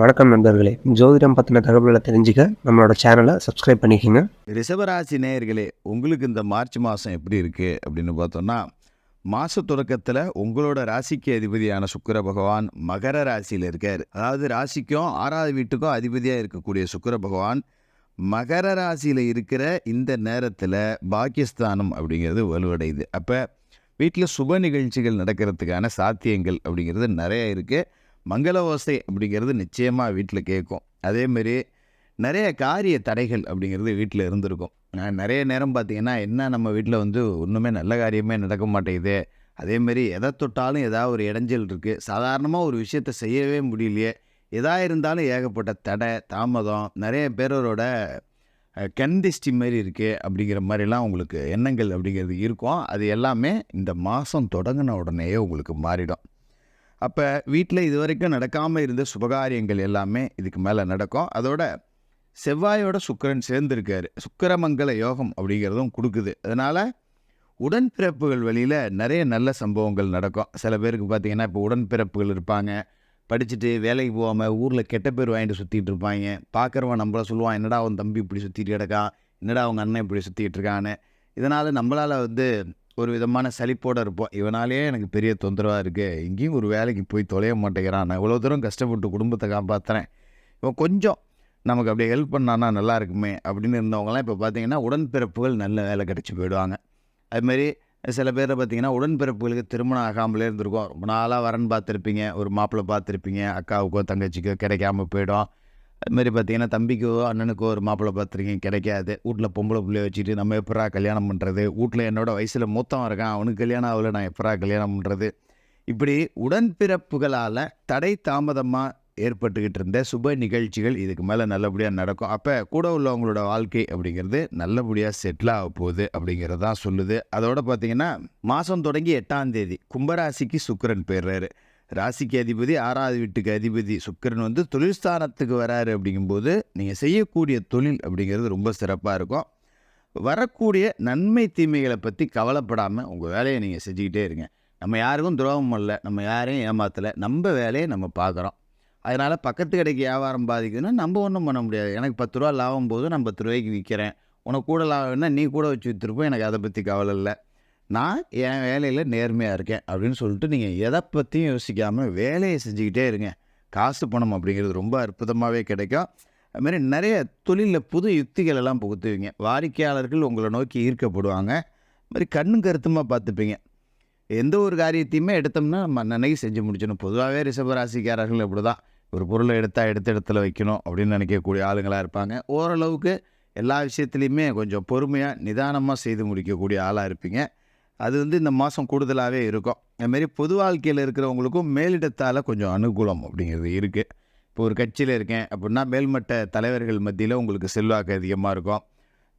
வணக்கம் நண்பர்களே. ஜோதிடம் பற்றின தகவல்களை தெரிஞ்சுக்க நம்மளோட சேனலை சப்ஸ்கிரைப் பண்ணிக்கோங்க. ரிசவராசி நேயர்களே உங்களுக்கு இந்த மார்ச் மாதம் எப்படி இருக்குது அப்படின்னு பார்த்தோம்னா மாத தொடக்கத்தில் உங்களோட ராசிக்கு அதிபதியான சுக்கிர பகவான் மகர ராசியில் இருக்கார். அதாவது ராசிக்கும் ஆறாவது வீட்டுக்கும் அதிபதியாக இருக்கக்கூடிய சுக்கிர பகவான் மகர ராசியில் இருக்கிற இந்த நேரத்தில் பாக்கியஸ்தானம் அப்படிங்கிறது வலுவடையுது. அப்போ வீட்டில் சுப நிகழ்ச்சிகள் நடக்கிறதுக்கான சாத்தியங்கள் அப்படிங்கிறது நிறைய இருக்குது மங்கள ஓசை அப்படிங்கிறது நிச்சயமாக வீட்டில் கேட்கும் அதேமாரி நிறைய காரிய தடைகள் அப்படிங்கிறது வீட்டில் இருந்திருக்கும். நிறைய நேரம் பார்த்தீங்கன்னா என்ன நம்ம வீட்டில் வந்து ஒன்றுமே நல்ல காரியமே நடக்க மாட்டேங்குது. அதேமாரி எதை தொட்டாலும் ஏதாவது ஒரு இடைஞ்சல் இருக்குது சாதாரணமாக ஒரு விஷயத்தை செய்யவே முடியலையே. எதா இருந்தாலும் ஏகப்பட்ட தடை தாமதம் நிறைய பேரோட கந்திஷ்டி மாதிரி இருக்குது அப்படிங்கிற மாதிரிலாம் உங்களுக்கு எண்ணங்கள் அப்படிங்கிறது இருக்கும். அது எல்லாமே இந்த மாதம் தொடங்கின உடனேயே உங்களுக்கு மாறிடும். அப்போ வீட்டில் இது வரைக்கும் நடக்காமல் இருந்த சுபகாரியங்கள் எல்லாமே இதுக்கு மேலே நடக்கும். அதோட செவ்வாயோட சுக்கரன் சேர்ந்துருக்காரு. சுக்கிரமங்கல யோகம் அப்படிங்கிறதும் கொடுக்குது. அதனால் உடன்பிறப்புகள் வழியில் நிறைய நல்ல சம்பவங்கள் நடக்கும். சில பேருக்கு பார்த்தீங்கன்னா இப்போ உடன்பிறப்புகள் இருப்பாங்க. படிச்சுட்டு வேலைக்கு போகாமல் ஊரில் கெட்ட பேர் வாங்கிட்டு சுற்றிட்டு இருப்பாங்க. பார்க்குறவன் நம்மள சொல்லுவான் என்னடா அவன் தம்பி இப்படி சுற்றிட்டு கிடக்கான்? என்னடா அவங்க அண்ணன் இப்படி சுற்றிட்டு இருக்கான்னு? இதனால் நம்மளால் வந்து ஒரு விதமான சலிப்போடு இருப்போம். இவனாலேயே எனக்கு பெரிய தொந்தரவாக இருக்குது எங்கேயும் ஒரு வேலைக்கு போய் தொலைய மாட்டேங்கிறான். நான் இவ்வளோ தூரம் கஷ்டப்பட்டு குடும்பத்தை காப்பாற்றுறேன் இவன் கொஞ்சம் நமக்கு அப்படியே ஹெல்ப் பண்ணான்னா நல்லா இருக்குமே அப்படின்னு இருந்தவங்களாம் இப்போ பார்த்தீங்கன்னா உடன்பிறப்புகள் நல்ல வேலை கிடச்சி போயிடுவாங்க. அதுமாரி சில பேரை பார்த்தீங்கன்னா உடன்பிறப்புகளுக்கு திருமணம் ஆகாமலே இருந்திருக்கும். ரொம்ப நாளாக வரன் பார்த்துருப்பீங்க. ஒரு மாப்பிள்ளை பார்த்துருப்பீங்க. அக்காவுக்கோ தங்கச்சிக்கோ கிடைக்காம போயிடும். அதுமாரி பார்த்தீங்கன்னா தம்பிக்கோ அண்ணனுக்கோ ஒரு மாப்பிள்ளை பார்த்துருக்கீங்க கிடைக்காது. வீட்டில் பொம்பளை பிள்ளைய வச்சுட்டு நம்ம எப்படா கல்யாணம் பண்ணுறது வீட்டில் என்னோடய வயசில் மூத்தம் இருக்கான் அவனுக்கு கல்யாணம் ஆகல நான் எப்படா கல்யாணம் பண்ணுறது இப்படி உடன்பிறப்புகளால் தடை தாமதமாக ஏற்பட்டுக்கிட்டு இருந்த சுப நிகழ்ச்சிகள் இதுக்கு மேலே நல்லபடியாக நடக்கும். அப்போ கூட உள்ளவங்களோட வாழ்க்கை அப்படிங்கிறது நல்லபடியாக செட்டில் ஆக போகுது அப்படிங்கிறது தான் சொல்லுது. அதோட பார்த்தீங்கன்னா மாதம் தொடங்கி எட்டாம் தேதி கும்பராசிக்கு சுக்கரன் போயிடுறாரு. ராசிக்கு அதிபதி ஆறாவது வீட்டுக்கு அதிபதி சுக்கிரன் வந்து தொழில் ஸ்தானத்துக்கு வராரு அப்படிங்கும்போது நீங்கள் செய்யக்கூடிய தொழில் அப்படிங்கிறது ரொம்ப சிறப்பாக இருக்கும். வரக்கூடிய நன்மை தீமைகளை பற்றி கவலைப்படாமல் உங்கள் வேலையை நீங்கள் செஞ்சுக்கிட்டே இருங்க. நம்ம யாருக்கும் துரோகம் பண்ணல நம்ம யாரையும் ஏமாற்றலை நம்ம வேலையை நம்ம பார்க்குறோம். அதனால் பக்கத்து கடைக்கு வியாபாரம் பாதிக்குதுன்னா நம்ம ஒன்றும் பண்ண முடியாது. எனக்கு பத்து ரூபா லாபம் போது நான் பத்து ரூபாய்க்கு விற்கிறேன் உனக்கு கூட லாபம்னா நீ கூட வச்சு விற்றுருப்போம் எனக்கு அதை பற்றி கவலை இல்லை. நான் என் வேலையில் நேர்மையாக இருக்கேன் அப்படின்னு சொல்லிட்டு நீங்கள் எதை பற்றியும் யோசிக்காமல் வேலையை செஞ்சுக்கிட்டே இருங்க. காசு பணம் அப்படிங்கிறது ரொம்ப அற்புதமாகவே கிடைக்கும். அதுமாரி நிறைய தொழிலில் புது யுக்திகள் எல்லாம் புகுத்துவீங்க. வாடிக்கையாளர்கள் உங்களை நோக்கி ஈர்க்கப்படுவாங்க. இது மாதிரி கண்ணும் கருத்துமாக பார்த்துப்பீங்க. எந்த ஒரு காரியத்தையுமே எடுத்தோம்னா நம்ம அன்னைக்கு செஞ்சு முடிச்சிடணும். பொதுவாகவே ரிஷபராசிக்காரர்கள் இப்படி தான் ஒரு பொருளை எடுத்தால் எடுத்த இடத்துல வைக்கணும் அப்படின்னு நினைக்கக்கூடிய ஆளுங்களாக இருப்பாங்க. ஓரளவுக்கு எல்லா விஷயத்துலையுமே கொஞ்சம் பொறுமையாக நிதானமாக செய்து முடிக்கக்கூடிய ஆளாக இருப்பீங்க. அது வந்து இந்த மாதம் கூடுதலாகவே இருக்கும். அதுமாரி பொது வாழ்க்கையில் இருக்கிறவங்களுக்கும் மேலிடத்தால் கொஞ்சம் அனுகூலம் அப்படிங்கிறது இருக்குது இப்போ ஒரு கட்சியில் இருக்கேன் அப்படின்னா மேல்மட்ட தலைவர்கள் மத்தியில் உங்களுக்கு செல்வாக்கு அதிகமாக இருக்கும்.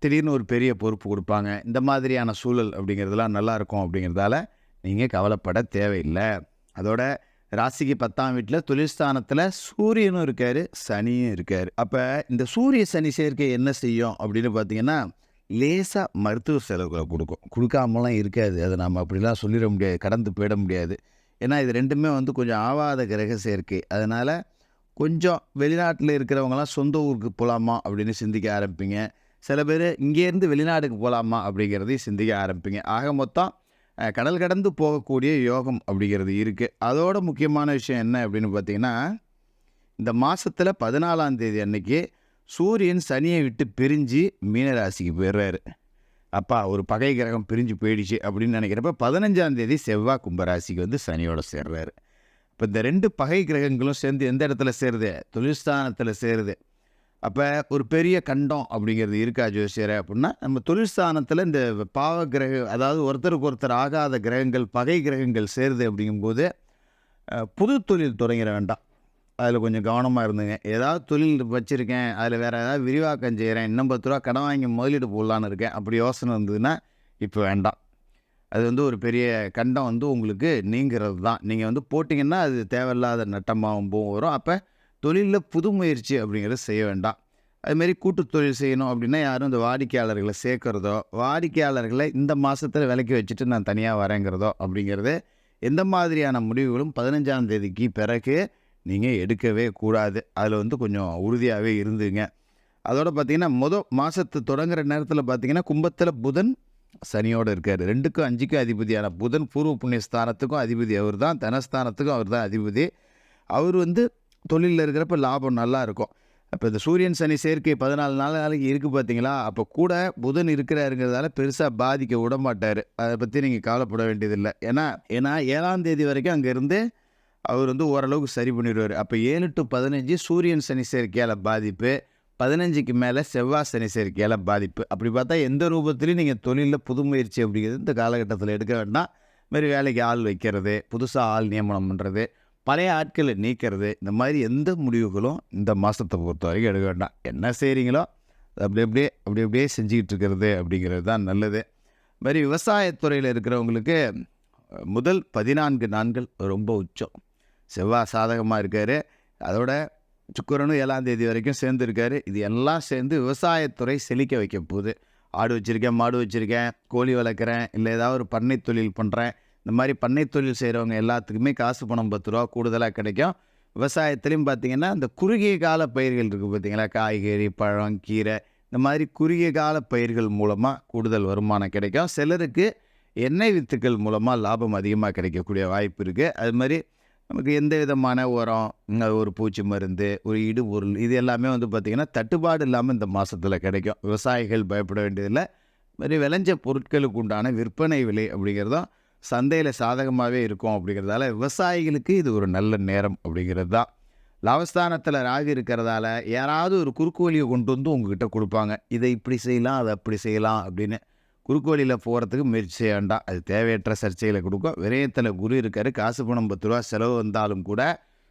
திடீர்னு ஒரு பெரிய பொறுப்பு கொடுப்பாங்க. இந்த மாதிரியான சூழல் அப்படிங்கிறதுலாம் நல்லாயிருக்கும் அப்படிங்கிறதால நீங்கள் கவலைப்பட தேவையில்லை. அதோட ராசிக்கு பத்தாம் வீட்டில் தொழில்ஸ்தானத்தில் சூரியனும் இருக்கார் சனியும் இருக்கார். அப்போ இந்த சூரிய சனி சேர்க்கை என்ன செய்யும் அப்படின்னு பார்த்தீங்கன்னா லேசாக மருத்துவ செலவுகளை கொடுக்கும். கொடுக்காமலாம் இருக்காது. அதை நம்ம அப்படிலாம் சொல்லிட முடியாது. கடந்து போயிட முடியாது. ஏன்னா இது ரெண்டுமே வந்து கொஞ்சம் ஆவாத கிரக சேர்க்கை. அதனால் கொஞ்சம் வெளிநாட்டில் இருக்கிறவங்களாம் சொந்த ஊருக்கு போகலாமா அப்படின்னு சிந்திக்க ஆரம்பிப்பீங்க. சில பேர் இங்கேருந்து வெளிநாடுக்கு போகலாமா அப்படிங்கிறதையும் சிந்திக்க ஆரம்பிப்பீங்க. ஆக மொத்தம் கடல் கடந்து போகக்கூடிய யோகம் அப்படிங்கிறது இருக்குது அதோட முக்கியமான விஷயம் என்ன அப்படின்னு பார்த்தீங்கன்னா இந்த மாதத்தில் பதினாலாம் தேதி அன்னைக்கு சூரியன் சனியை விட்டு பிரிஞ்சு மீனராசிக்கு போயிடுறாரு. அப்பா ஒரு பகை கிரகம் பிரிஞ்சு போயிடுச்சு அப்படின்னு நினைக்கிறப்ப பதினஞ்சாம் தேதி செவ்வாய் கும்பராசிக்கு வந்து சனியோட சேர்றாரு. இப்போ இந்த ரெண்டு பகை கிரகங்களும் சேர்ந்து எந்த இடத்துல சேருது? தொழில்ஸ்தானத்தில் சேருது. அப்போ ஒரு பெரிய கண்டம் அப்படிங்கிறது இருக்கா ஜோசியரை அப்படின்னா நம்ம தொழில்ஸ்தானத்தில் இந்த பாவ கிரக அதாவது ஒருத்தருக்கு ஒருத்தர் ஆகாத கிரகங்கள் பகை கிரகங்கள் சேருது அப்படிங்கும்போது புது தொழில் தொடங்கிட வேண்டாம். அதில் கொஞ்சம் கவனமாக இருந்துங்க. ஏதாவது தொழில் வச்சுருக்கேன் அதில் வேறு ஏதாவது விரிவாக்கம் செய்கிறேன் இன்னும் பத்து ரூபா கடன் வாங்கி முதலீடு போடலான்னு இருக்கேன் அப்படி யோசனை இருந்ததுன்னா இப்போ வேண்டாம். அது வந்து ஒரு பெரிய கண்டம் வந்து உங்களுக்கு நீங்கிறது தான். நீங்கள் வந்து போட்டிங்கன்னா அது தேவையில்லாத நட்டமாகவும் போகும் வரும். அப்போ தொழிலில் புது முயற்சி அப்படிங்கிறத செய்ய வேண்டாம். அதுமாரி கூட்டு தொழில் செய்யணும் அப்படின்னா யாரும் இந்த வாடிக்கையாளர்களை சேர்க்குறதோ வாடிக்கையாளர்களை இந்த மாதத்தில் விலைக்கு வச்சுட்டு நான் தனியாக வரேங்கிறதோ அப்படிங்கிறது எந்த மாதிரியான முடிவுகளும் பதினஞ்சாம் தேதிக்கு பிறகு நீங்கள் எடுக்கவே கூடாது. அதில் வந்து கொஞ்சம் உறுதியாகவே இருந்துங்க. அதோடு பார்த்தீங்கன்னா மொதல் மாதத்து தொடங்குற நேரத்தில் பார்த்தீங்கன்னா கும்பத்தில் புதன் சனியோடு இருக்கார். ரெண்டுக்கும் அஞ்சுக்கும் அதிபதியான புதன் பூர்வ புண்ணிய ஸ்தானத்துக்கும் அதிபதி அவர் தான். தனஸ்தானத்துக்கும் அவர் தான் அதிபதி. அவர் வந்து தொழிலில் இருக்கிறப்ப லாபம் நல்லா இருக்கும். அப்போ இந்த சூரியன் சனி சேர்க்கை பதினாலு நாள் நாளைக்கு இருக்குது பார்த்தீங்களா அப்போ கூட புதன் இருக்கிறாருங்கிறதால பெருசாக பாதிக்க விட மாட்டார் அதை பற்றி நீங்கள் கவலைப்பட வேண்டியதில்லை. ஏன்னா ஏன்னா ஏழாம் தேதி வரைக்கும் அங்கேருந்து அவர் வந்து ஓரளவுக்கு சரி பண்ணிடுவார். அப்போ ஏழு டு பதினஞ்சு சூரியன் சனி சேர்க்கையால் பாதிப்பு பதினஞ்சுக்கு மேலே செவ்வாய் சனி சேர்க்கையால் பாதிப்பு. அப்படி பார்த்தா எந்த ரூபத்துலையும் நீங்கள் தொழிலில் புது முயற்சி அப்படிங்கிறது இந்த காலகட்டத்தில் எடுக்க வேண்டாம். மாதிரி வேலைக்கு ஆள் வைக்கிறது புதுசாக ஆள் நியமனம் பண்ணுறது பழைய ஆட்களை நீக்கிறது இந்த மாதிரி எந்த முடிவுகளும் இந்த மாதத்தை பொறுத்த வரைக்கும் எடுக்க வேண்டாம். என்ன செய்கிறீங்களோ அப்படி அப்படியே அப்படி அப்படியே செஞ்சுக்கிட்டு இருக்கிறது அப்படிங்கிறது தான் நல்லது. மாதிரி விவசாயத்துறையில் இருக்கிறவங்களுக்கு முதல் பதினான்கு நாட்கள் ரொம்ப உச்சம். செவ்வாய் சாதகமாக இருக்கார். அதோட சுக்கரனும் ஏழாம் தேதி வரைக்கும் சேர்ந்துருக்காரு இது எல்லாம் சேர்ந்து விவசாயத்துறை செழிக்க வைக்க போகுது. ஆடு வச்சுருக்கேன் மாடு வச்சுருக்கேன் கோழி வளர்க்குறேன் இல்லை ஏதாவது ஒரு பண்ணை தொழில் பண்ணுறேன் இந்த மாதிரி பண்ணை தொழில் செய்கிறவங்க எல்லாத்துக்குமே காசு பணம் பத்து ரூபா கூடுதலாக கிடைக்கும். விவசாயத்துலேயும் பார்த்தீங்கன்னா இந்த குறுகிய கால பயிர்கள் இருக்குது பார்த்தீங்களா காய்கறி பழம் கீரை இந்த மாதிரி குறுகிய கால பயிர்கள் மூலமாக கூடுதல் வருமானம் கிடைக்கும். சிலருக்கு எண்ணெய் வித்துக்கள் மூலமாக லாபம் அதிகமாக கிடைக்கக்கூடிய வாய்ப்பு இருக்குது அது மாதிரி நமக்கு எந்த விதமான உரம் ஒரு பூச்சி மருந்து ஒரு இடுபொருள் இது எல்லாமே வந்து பார்த்திங்கன்னா தட்டுப்பாடு இல்லாமல் இந்த மாதத்தில் கிடைக்கும். விவசாயிகள் பயப்பட வேண்டியதில்லை. மாதிரி விளைஞ்ச பொருட்களுக்கு உண்டான விற்பனை விலை அப்படிங்கிறதும் சந்தையில் சாதகமாகவே இருக்கும் அப்படிங்கிறதால விவசாயிகளுக்கு இது ஒரு நல்ல நேரம் அப்படிங்கிறது தான். லவஸ்தானத்தில் ராகு இருக்கிறதால யாராவது ஒரு குறுக்கு வழியை கொண்டு வந்து உங்ககிட்ட கொடுப்பாங்க. இதை இப்படி செய்யலாம் அதை அப்படி செய்யலாம் அப்படின்னு குறுக்கு வழியில் போகிறதுக்கு முயற்சி செய்ய வேண்டாம் அது தேவையற்ற சர்ச்சைகளை கொடுக்கும். விரயத்தில் குரு இருக்காரு. காசு பணம் பத்து ரூபா செலவு வந்தாலும் கூட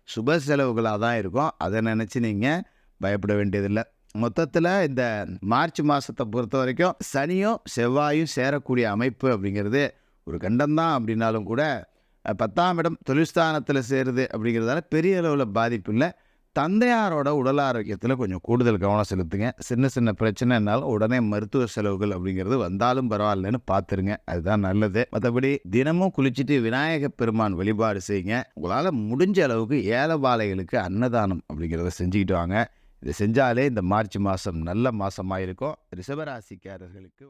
சுப செலவுகளாக தான் இருக்கும். அதை நினச்சி நீங்கள் பயப்பட வேண்டியதில்லை. மொத்தத்தில் இந்த மார்ச் மாதத்தை பொறுத்த வரைக்கும் சனியும் செவ்வாயும் சேரக்கூடிய அமைப்பு அப்படிங்கிறது ஒரு கண்டம்தான் அப்படின்னாலும் கூட பத்தாம் இடம் தொழில்ஸ்தானத்தில் சேருது அப்படிங்கிறதால பெரிய அளவில் பாதிப்பு இல்லை. தந்தையாரோட உடல் ஆரோக்கியத்தில் கொஞ்சம் கூடுதல் கவனம் செலுத்துங்க. சின்ன சின்ன பிரச்சனைனாலும் உடனே மருத்துவ செலவுகள் அப்படிங்கிறது வந்தாலும் பரவாயில்லன்னு பார்த்துருங்க அதுதான் நல்லது. மற்றபடி தினமும் குளிச்சுட்டு விநாயக பெருமான் வழிபாடு செய்யுங்க. உங்களால் முடிஞ்ச அளவுக்கு ஏழைபாளைகளுக்கு அன்னதானம் அப்படிங்கிறத செஞ்சுக்கிட்டு வாங்க. இதை செஞ்சாலே இந்த மார்ச் மாதம் நல்ல மாதமாக இருக்கும் ரிஷபராசிக்காரர்களுக்கு